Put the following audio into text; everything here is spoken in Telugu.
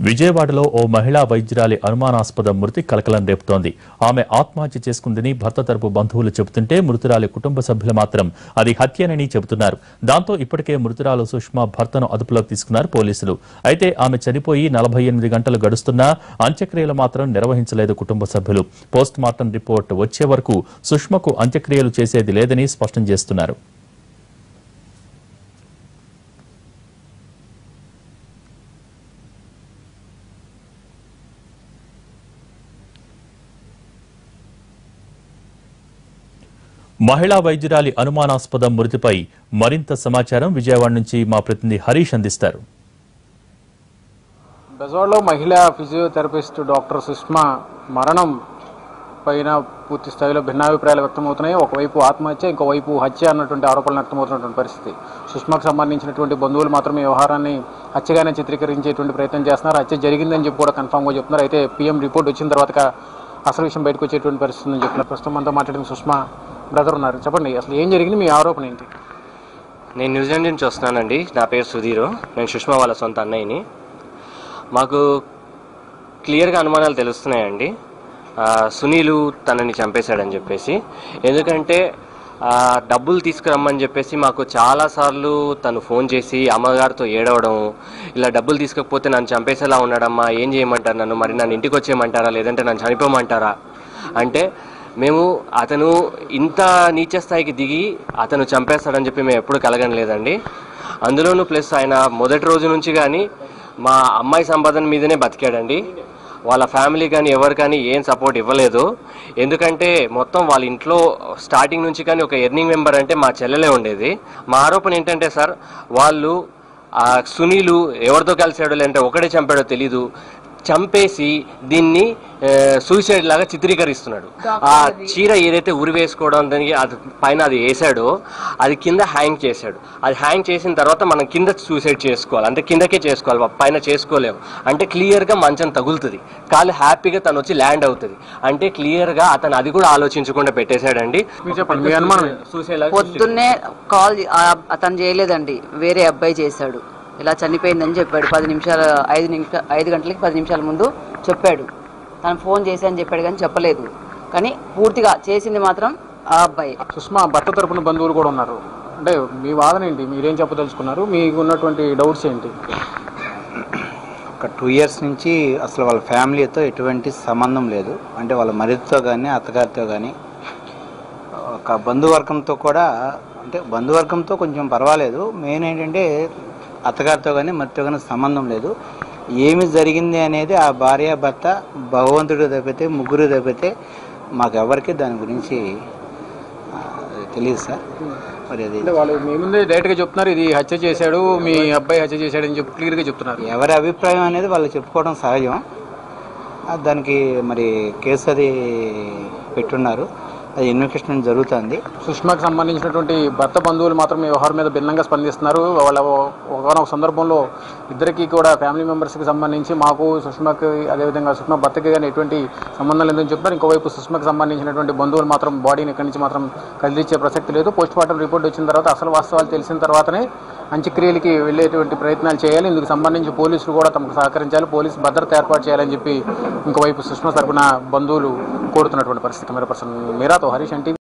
విజయవాడలో ఓ మహిళా వైద్యురాలి అనుమానాస్పద మృతి కలకలం రేపుతోంది. ఆమె ఆత్మహత్య చేసుకుందని భర్త తరపు బంధువులు చెబుతుంటే మృతురాలి కుటుంబ సభ్యులు మాత్రం అది హత్యనని చెబుతున్నారు. దాంతో ఇప్పటికే మృతురాలు సుష్మా భర్తను అదుపులోకి తీసుకున్నారు పోలీసులు. అయితే ఆమె చనిపోయి నలభై ఎనిమిది గంటలు గడుస్తున్నా అంత్యక్రియలు మాత్రం నిర్వహించలేదు కుటుంబ సభ్యులు. పోస్ట్ మార్టం రిపోర్ట్ వచ్చే వరకు సుష్మకు అంత్యక్రియలు చేసేది లేదని స్పష్టం చేస్తున్నారు. మహిళా వైద్యురాలి అనుమానాస్పద మృతిపై మరింత సమాచారం విజయవాడ నుంచి మా ప్రతినిధి హరీష్ అందిస్తారు. బెజవాడలో మహిళా ఫిజియోథెరపిస్ట్ డాక్టర్ సుష్మా మరణం పైన పూర్తి స్థాయిలో భిన్నాభిప్రాయాలు వ్యక్తమవుతున్నాయి. ఒకవైపు ఆత్మహత్య ఇంకోవైపు హత్య అన్నటువంటి ఆరోపణలు వ్యక్తమవుతున్నటువంటి పరిస్థితి. సుష్మాకు సంబంధించినటువంటి బంధువులు మాత్రమే వ్యవహారాన్ని హత్యగానే చిత్రీకరించేటువంటి ప్రయత్నం చేస్తున్నారు. హత్య జరిగిందని చెప్పి కూడా కన్ఫామ్గా చెప్తున్నారు. అయితే పీఎం రిపోర్ట్ వచ్చిన తర్వాత అసలు విషయం బయటకు వచ్చేటువంటి పరిస్థితి ఉందని చెప్తున్నారు. ప్రస్తుతం మనతో మాట్లాడిన సుష్మా. బ్రదర్ ఉన్నారు. చెప్పండి అసలు ఏం జరిగింది? మీ ఆరోపణ ఏంటి? నేను న్యూజిలాండ్ నుంచి వస్తున్నానండి. నా పేరు సుధీర్. నేను సుష్మా వాళ్ళ సొంత అన్నయ్యని. మాకు క్లియర్గా అనుమానాలు తెలుస్తున్నాయండి. సునీలు తనని చంపేశాడని చెప్పేసి. ఎందుకంటే డబ్బులు తీసుకురమ్మని చెప్పేసి మాకు చాలాసార్లు తను ఫోన్ చేసి అమ్మగారితో ఏడవడం ఇలా డబ్బులు తీసుకపోతే నన్ను చంపేసేలా ఉన్నాడమ్మా ఏం చేయమంటారు నన్ను? మరి నన్ను ఇంటికి వచ్చేయమంటారా? లేదంటే నన్ను చనిపోమంటారా? అంటే మేము అతను ఇంత నీచ స్థాయికి దిగి అతను చంపేస్తాడని చెప్పి మేము ఎప్పుడు కలగనలేదండి. అందులోనూ ప్లస్ ఆయన మొదటి రోజు నుంచి కానీ మా అమ్మాయి సంపాదన మీదనే బతికాడండి. వాళ్ళ ఫ్యామిలీ కానీ ఎవరు కానీ ఏం సపోర్ట్ ఇవ్వలేదు. ఎందుకంటే మొత్తం వాళ్ళ ఇంట్లో స్టార్టింగ్ నుంచి కానీ ఒక ఎర్నింగ్ మెంబర్ అంటే మా చెల్లెలే ఉండేది. మా ఆరోపణ ఏంటంటే సార్ వాళ్ళు సునీలు ఎవరితో కలిసాడో లేదంటే ఒకడే చంపాడో తెలీదు. చంపేసి దీన్ని సూసైడ్ లాగా చిత్రీకరిస్తున్నాడు. ఆ చీర ఏదైతే ఉరి వేసుకోవడం దానికి అది పైన అది వేసాడో అది కింద హ్యాంగ్ చేశాడు. అది హ్యాంగ్ చేసిన తర్వాత మనం కింద సూసైడ్ చేసుకోవాలి. అంటే కిందకే చేసుకోవాలి పైన చేసుకోలేము. అంటే క్లియర్గా మంచం తగులుతుంది. కాలు హ్యాపీగా తను వచ్చి ల్యాండ్ అవుతుంది. అంటే క్లియర్గా అతను అది కూడా ఆలోచించకుండా పెట్టేశాడండి. పొద్దున్నే కాల్ అతను చేయలేదండి. వేరే అబ్బాయి చేశాడు. ఇలా చనిపోయిందని చెప్పాడు. పది నిమిషాల ఐదు నిమిషాల ఐదు గంటలకి పది నిమిషాల ముందు చెప్పాడు. తను ఫోన్ చేసి అని చెప్పాడు కానీ చెప్పలేదు. కానీ పూర్తిగా చేసింది మాత్రం ఆ అబ్బాయి. సుష్మా భర్త తరపున బంధువులు కూడా ఉన్నారు. అంటే మీ వాదన ఏంటి? మీరేం చెప్పదలుచుకున్నారు? మీకు ఉన్నటువంటి డౌట్స్ ఏంటి? ఒక టూ ఇయర్స్ నుంచి అసలు వాళ్ళ ఫ్యామిలీతో ఎటువంటి సంబంధం లేదు. అంటే వాళ్ళ మరిదితో కానీ అత్తగారితో కానీ ఒక బంధువర్గంతో కూడా అంటే బంధువర్గంతో కొంచెం పర్వాలేదు. మెయిన్ ఏంటంటే అత్తగారితో కానీ మరితో కానీ సంబంధం లేదు. ఏమి జరిగింది అనేది ఆ భార్య భర్త భగవంతుడు తప్పితే ముగ్గురు తప్పితే మాకు ఎవరికి దాని గురించి తెలియదు సార్. మరి అది వాళ్ళు మీ ముందే డైరెక్ట్గా చెప్తున్నారు ఇది హత్య చేశాడు మీ అబ్బాయి హత్య చేశాడని చెప్పి క్లియర్గా చెప్తున్నారు. ఎవరి అభిప్రాయం అనేది వాళ్ళు చెప్పుకోవడం సహజం. దానికి మరి కేసు అది పెట్టున్నారు. ఇన్వెస్టిగేషన్ జరుగుతుంది. సుష్మాకి సంబంధించినటువంటి భర్త బంధువులు మాత్రం వ్యవహారం మీద భిన్నంగా స్పందిస్తున్నారు. వాళ్ళ ఒకనొక సందర్భంలో ఇద్దరికి కూడా ఫ్యామిలీ మెంబర్స్కి సంబంధించి మాకు సుష్మాకి అదేవిధంగా సుష్మా భర్తకి కానీ ఎటువంటి సంబంధం లేదని చెప్తున్నారు ఇంకోవైపు సుష్మాకి సంబంధించినటువంటి బంధువులు మాత్రం బాడీని ఇక్కడి నుంచి మాత్రం కదిలిచ్చే ప్రసక్తి లేదు. పోస్ట్ మార్టం రిపోర్ట్ వచ్చిన తర్వాత అసలు వాస్తవాలు తెలిసిన తర్వాతనే అంత్యక్రియలకి వెళ్ళేటువంటి ప్రయత్నాలు చేయాలి. ఇందుకు సంబంధించి పోలీసులు కూడా తమకు సహకరించాలి. పోలీసు భద్రత ఏర్పాటు చేయాలని చెప్పి ఇంకోవైపు సుష్మా తరపున బంధువులు కోరుతున్నటువంటి పరిస్థితి కెమెరా పర్సన్ మీరాతో హరీష్ ఎన్టీ